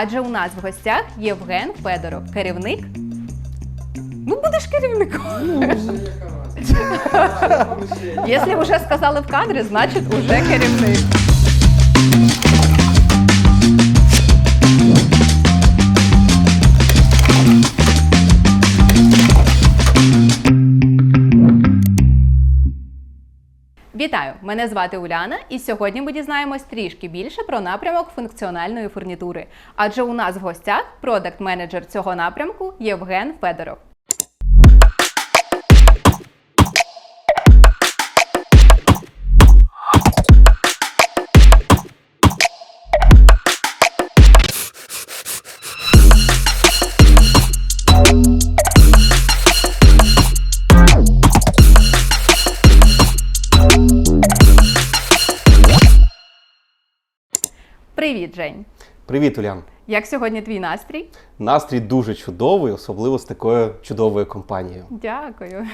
Адже у нас в гостях Євген Федоров, керівник. Ну, будеш керівником. Якщо вже сказали в кадрі, значить уже керівник. Мене звати Уляна, і сьогодні ми дізнаємось трішки більше про напрямок функціональної фурнітури. Адже у нас в гостях продакт-менеджер цього напрямку Євген Федоров. Привіт, Жень! Привіт, Улян. Як сьогодні твій настрій? Настрій дуже чудовий, особливо з такою чудовою компанією. Дякую.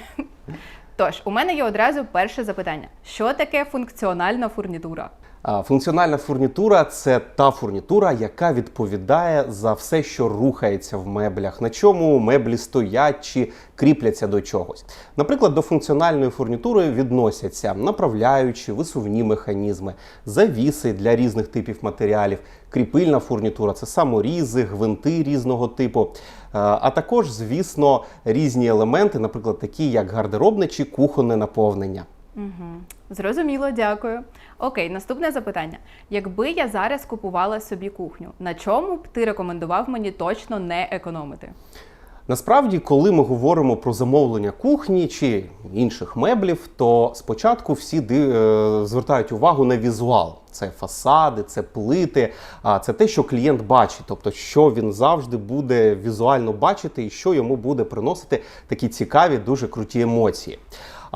Тож, у мене є одразу перше запитання: що таке функціональна фурнітура? Функціональна фурнітура це та фурнітура, яка відповідає за все, що рухається в меблях, на чому меблі стоять чи кріпляться до чогось. Наприклад, до функціональної фурнітури відносяться направляючі, висувні механізми, завіси для різних типів матеріалів, кріпильна фурнітура це саморізи, гвинти різного типу. А також, звісно, різні елементи, наприклад, такі як гардеробне чи кухонне наповнення. Угу. Зрозуміло, дякую. Окей, наступне запитання. Якби я зараз купувала собі кухню, на чому б ти рекомендував мені точно не економити? Насправді, коли ми говоримо про замовлення кухні чи інших меблів, то спочатку всі е, звертають увагу на візуал. Це фасади, це плити, а це те, що клієнт бачить, тобто що він завжди буде візуально бачити і що йому буде приносити такі цікаві, дуже круті емоції.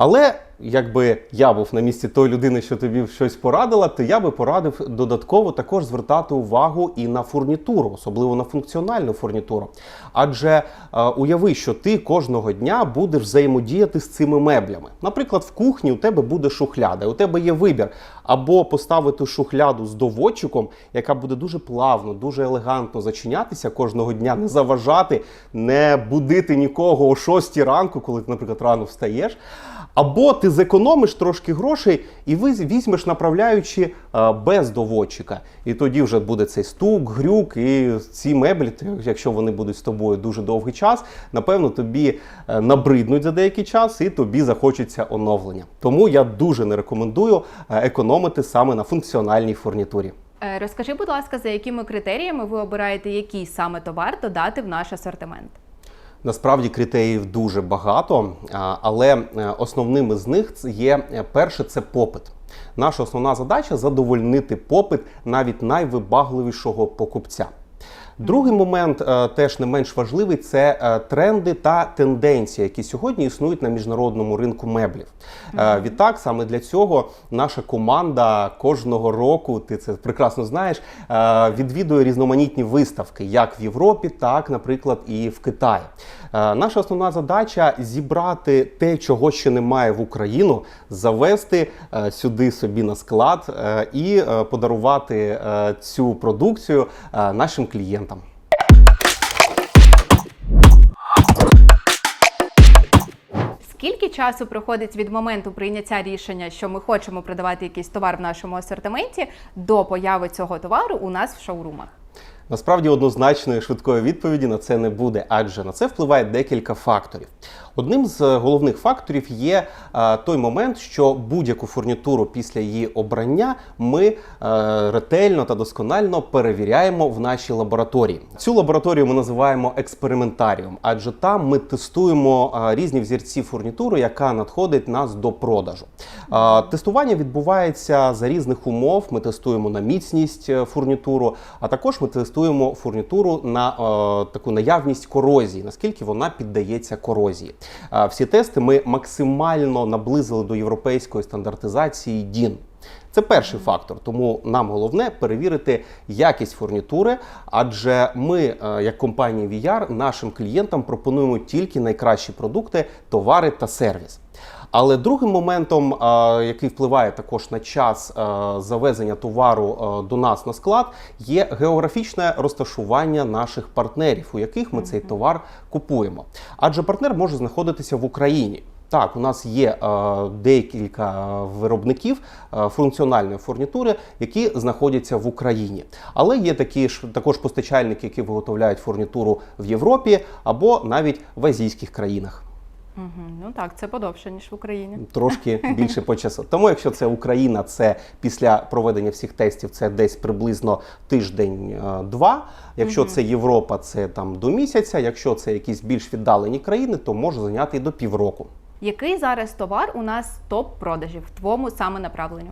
Але якби я був на місці тої людини, що тобі щось порадила, то я би порадив додатково також звертати увагу і на фурнітуру, особливо на функціональну фурнітуру. Адже е, уяви, що ти кожного дня будеш взаємодіяти з цими меблями. Наприклад, в кухні у тебе буде шухляда, у тебе є вибір або поставити шухляду з доводчиком, яка буде дуже плавно, дуже елегантно зачинятися кожного дня, не заважати, не будити нікого о 6 ранку, коли ти, наприклад, рано встаєш. Або ти зекономиш трошки грошей і візьмеш направляючи е, без доводчика. І тоді вже буде цей стук, грюк, і ці меблі, якщо вони будуть з тобою дуже довгий час, напевно, тобі е, набриднуть за деякий час і тобі захочеться оновлення. Тому я дуже не рекомендую е, економити саме на функціональній фурнітурі. Е, Розкажи, будь ласка, за якими критеріями ви обираєте, який саме товар додати в наш асортимент? Насправді критеріїв дуже багато, але е, основними з них є е, перше це попит. Наша основна задача задовольнити попит навіть найвибагливішого покупця. Другий момент, е, теж не менш важливий, це е, тренди та тенденції, які сьогодні існують на міжнародному ринку меблів. Е, Відтак, саме для цього наша команда кожного року, ти це прекрасно знаєш, відвідує різноманітні виставки, як в Європі, так, наприклад, і в Китаї. Наша основна задача зібрати те, чого ще немає в Україну, завести сюди собі на склад і подарувати цю продукцію нашим клієнтам. Скільки часу проходить від моменту прийняття рішення, що ми хочемо продавати якийсь товар в нашому асортименті, до появи цього товару у нас в шоурумах? Насправді однозначної швидкої відповіді на це не буде, адже на це впливає декілька факторів. Одним з е, головних факторів є е, той момент, що будь-яку фурнітуру після її обрання ми е, ретельно та досконально перевіряємо в нашій лабораторії. Цю лабораторію ми називаємо експериментаріум, адже там ми тестуємо е, різні взірці фурнітури, яка надходить нас до продажу. Е, Тестування відбувається за різних умов. Ми тестуємо на міцність е, фурнітуру, а також ми тестуємо фурнітуру на е, таку наявність корозії, наскільки вона піддається корозії. Е, Всі тести ми максимально наблизили до європейської стандартизації DIN. Це перший фактор, тому нам головне перевірити якість фурнітури, адже ми, е, як компанія VR, нашим клієнтам пропонуємо тільки найкращі продукти, товари та сервіс. Але другим моментом, який впливає також на час завезення товару до нас на склад, є географічне розташування наших партнерів, у яких ми цей товар купуємо. Адже партнер може знаходитися в Україні. Так, у нас є е, декілька виробників е, функціональної фурнітури, які знаходяться в Україні. Але є такі ж також постачальники, які виготовляють фурнітуру в Європі або навіть в азійських країнах. Угу. Ну так, це подовше, ніж в Україні. Трошки більше по часу. Тому, якщо це Україна, це після проведення всіх тестів, це десь приблизно тиждень-два. Якщо це Європа, це там до місяця. Якщо це якісь більш віддалені країни, то може зайняти і до півроку. Який зараз товар у нас топ продажів в твоєму саме направленню?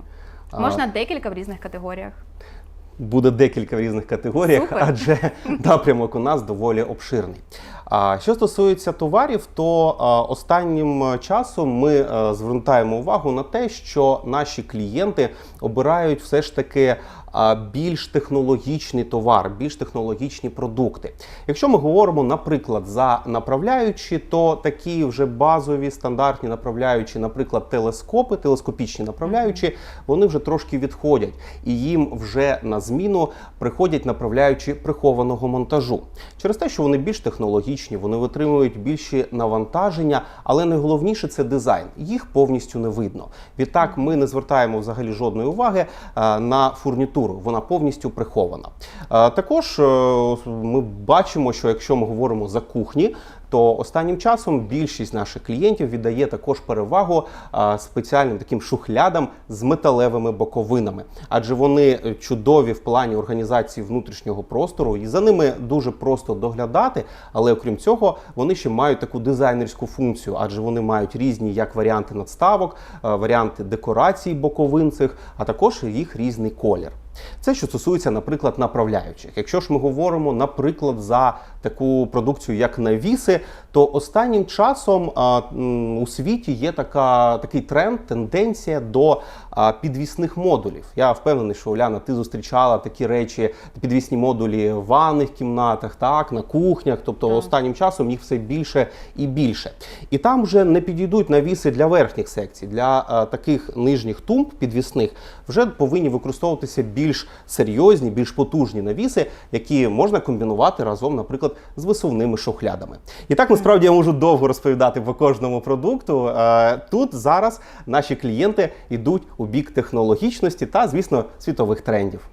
А. Можна декілька в різних категоріях. Буде декілька в різних категоріях, Супер. адже напрямок у нас доволі обширний. А що стосується товарів, то останнім часом ми звертаємо увагу на те, що наші клієнти обирають все ж таки більш технологічний товар, більш технологічні продукти. Якщо ми говоримо, наприклад, за направляючі, то такі вже базові стандартні направляючі, наприклад, телескопи, телескопічні направляючі, вони вже трошки відходять, і їм вже на зміну приходять направляючі прихованого монтажу. Через те, що вони більш технологічні, вони витримують більші навантаження, але найголовніше це дизайн. Їх повністю не видно. Відтак, ми не звертаємо взагалі жодної уваги е, на фурнітуру. Вона повністю прихована. Е, Також е, ми бачимо, що якщо ми говоримо за кухні, то останнім часом більшість наших клієнтів віддає також перевагу спеціальним таким шухлядам з металевими боковинами, адже вони е, чудові в плані організації внутрішнього простору, і за ними дуже просто доглядати. Але окрім цього, вони ще мають таку дизайнерську функцію, адже вони мають різні як варіанти надставок, е, варіанти декорацій боковин цих, а також їх різний колір. Це що стосується, наприклад, направляючих. Якщо ж ми говоримо, наприклад, за таку продукцію, як навіси, то останнім часом у світі є така, такий тренд, тенденція до підвісних модулів. Я впевнений, що Оляна, ти зустрічала такі речі, підвісні модулі в ванних кімнатах, так, на кухнях. Тобто Так. останнім часом їх все більше і більше. І там вже не підійдуть навіси для верхніх секцій, для таких нижніх тумб підвісних вже повинні використовуватися більш серйозні, більш потужні навіси, які можна комбінувати разом, наприклад, з висувними шухлядами. І так насправді я можу довго розповідати по кожному продукту. Е, Тут зараз наші клієнти йдуть у бік технологічності та, звісно, світових трендів.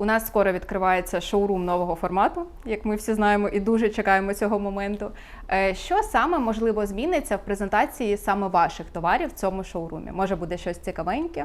У нас скоро відкривається шоурум нового формату, як ми всі знаємо, і дуже чекаємо цього моменту. Е, Що саме можливо зміниться в презентації саме ваших товарів в цьому шоурумі? Може буде щось цікавеньке?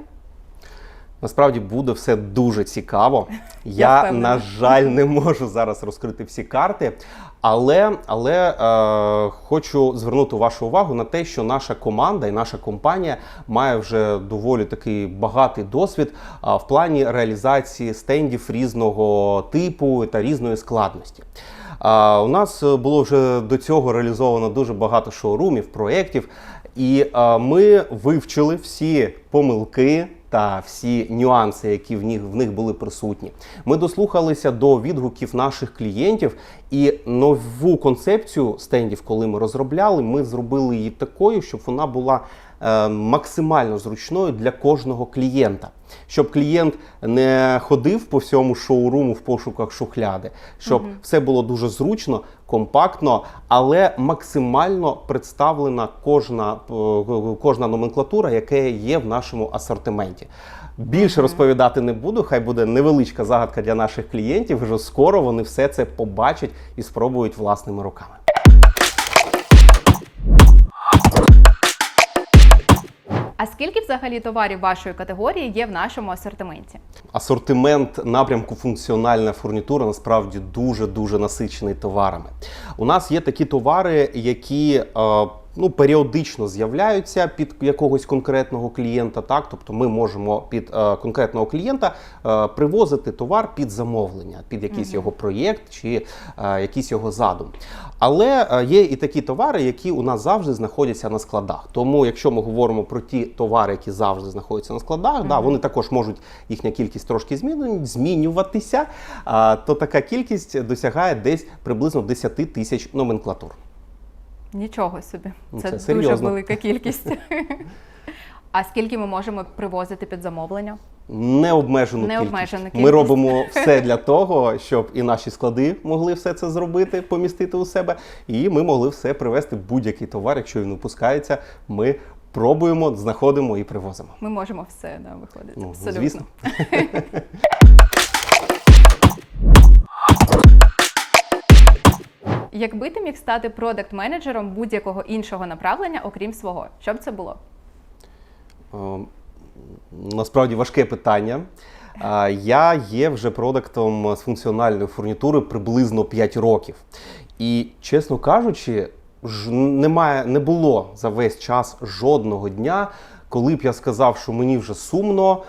Насправді буде все дуже цікаво. Я, впевнена. на жаль, не можу зараз розкрити всі карти, але, але е, хочу звернути вашу увагу на те, що наша команда і наша компанія має вже доволі такий багатий досвід а, в плані реалізації стендів різного типу та різної складності. А, у нас е, було вже до цього реалізовано дуже багато шоурумів, проєктів, і е, ми вивчили всі помилки та всі нюанси, які в них, в них були присутні. Ми дослухалися до відгуків наших клієнтів і нову концепцію стендів, коли ми розробляли, ми зробили її такою, щоб вона була максимально зручною для кожного клієнта. Щоб клієнт не ходив по всьому шоуруму в пошуках шухляди, щоб все було дуже зручно, компактно, але максимально представлена кожна, е, кожна номенклатура, яка є в нашому асортименті. Більше розповідати не буду. Хай буде невеличка загадка для наших клієнтів. Вже скоро вони все це побачать і спробують власними руками. Скільки взагалі товарів вашої категорії є в нашому асортименті? Асортимент напрямку функціональна фурнітура насправді дуже дуже насичений товарами. У нас є такі товари, які е, ну, періодично з'являються під якогось конкретного клієнта. Так, тобто ми можемо під е, конкретного клієнта е, привозити товар під замовлення, під якийсь його проєкт чи е, якийсь його задум. Але е, є і такі товари, які у нас завжди знаходяться на складах. Тому, якщо ми говоримо про ті товари, які завжди знаходяться на складах, да, вони також можуть їхня кількість трошки зміню- змінюватися, а, то така кількість досягає десь приблизно 10 тисяч номенклатур. Нічого собі. Ну, Це, це дуже серйозно. велика кількість. А скільки ми можемо привозити під замовлення? Необмежену Необмежену кількість. кількість. Ми робимо все для того, щоб і наші склади могли все це зробити, помістити у себе, і ми могли все привезти будь-який товар, якщо він випускається. Ми пробуємо, знаходимо і привозимо. Ми можемо все да, виходити. Ну, Абсолютно. звісно. Якби ти міг стати продакт-менеджером будь-якого іншого направлення, окрім свого, що б це було? Е, Насправді важке питання. Е, Я є вже продуктом з функціональної фурнітури приблизно 5 років. І, чесно кажучи, ж немає, не було за весь час жодного дня, коли б я сказав, що мені вже сумно,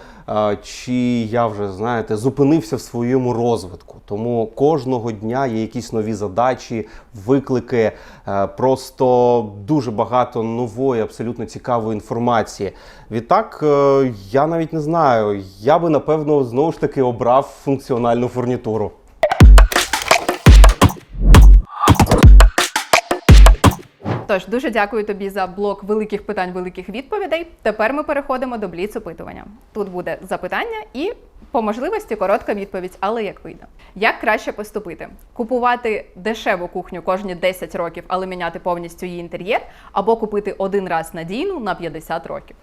чи я вже, знаєте, зупинився в своєму розвитку. Тому кожного дня є якісь нові задачі, виклики, е, просто дуже багато нової, абсолютно цікавої інформації. Відтак, е, я навіть не знаю, я би напевно знову ж таки обрав функціональну фурнітуру. Тож дуже дякую тобі за блок великих питань, великих відповідей. Тепер ми переходимо до бліц опитування. Тут буде запитання і по можливості коротка відповідь, але як вийде. Як краще поступити? Купувати дешеву кухню кожні 10 років, але міняти повністю її інтер'єр, або купити один раз надійну на 50 років.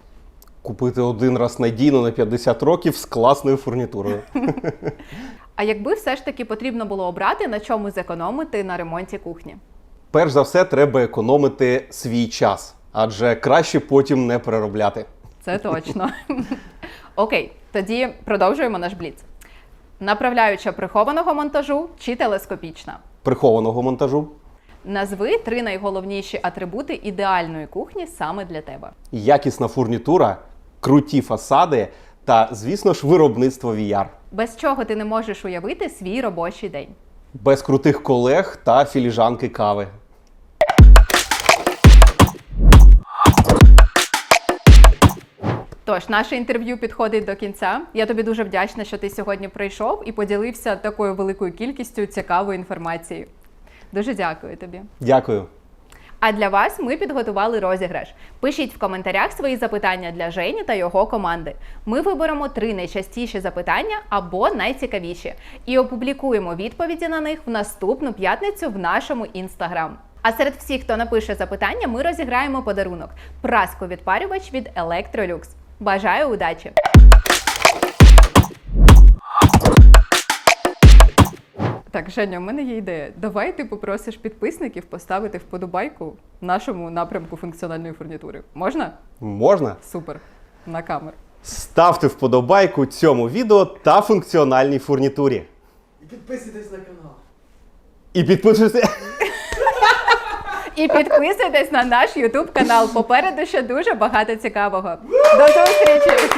Купити один раз надійно на 50 років з класною фурнітурою. А якби все ж таки потрібно було обрати, на чому зекономити на ремонті кухні? Перш за все, треба економити свій час, адже краще потім не переробляти. Це точно. Окей, тоді продовжуємо наш бліц. Направляюча прихованого монтажу чи телескопічна? Прихованого монтажу. Назви три найголовніші атрибути ідеальної кухні саме для тебе. якісна фурнітура, круті фасади та, звісно ж, виробництво VR. Без чого ти не можеш уявити свій робочий день. Без крутих колег та філіжанки кави. Тож, наше інтерв'ю підходить до кінця. Я тобі дуже вдячна, що ти сьогодні прийшов і поділився такою великою кількістю цікавої інформації. Дуже дякую тобі. Дякую. А для вас ми підготували розіграш. Пишіть в коментарях свої запитання для Жені та його команди. Ми виберемо три найчастіші запитання або найцікавіші і опублікуємо відповіді на них в наступну п'ятницю в нашому інстаграм. А серед всіх, хто напише запитання, ми розіграємо подарунок праску відпарювач від Electrolux. Бажаю удачі! Так, Женя, у мене є ідея. Давай ти попросиш підписників поставити вподобайку нашому напрямку функціональної фурнітури. Можна? Можна? Супер. На камеру. Ставте вподобайку цьому відео та функціональній фурнітурі. І підписуйтесь на канал. І підписуйтесь. І підписуйтесь на наш YouTube канал. Попереду ще дуже багато цікавого. До зустрічі!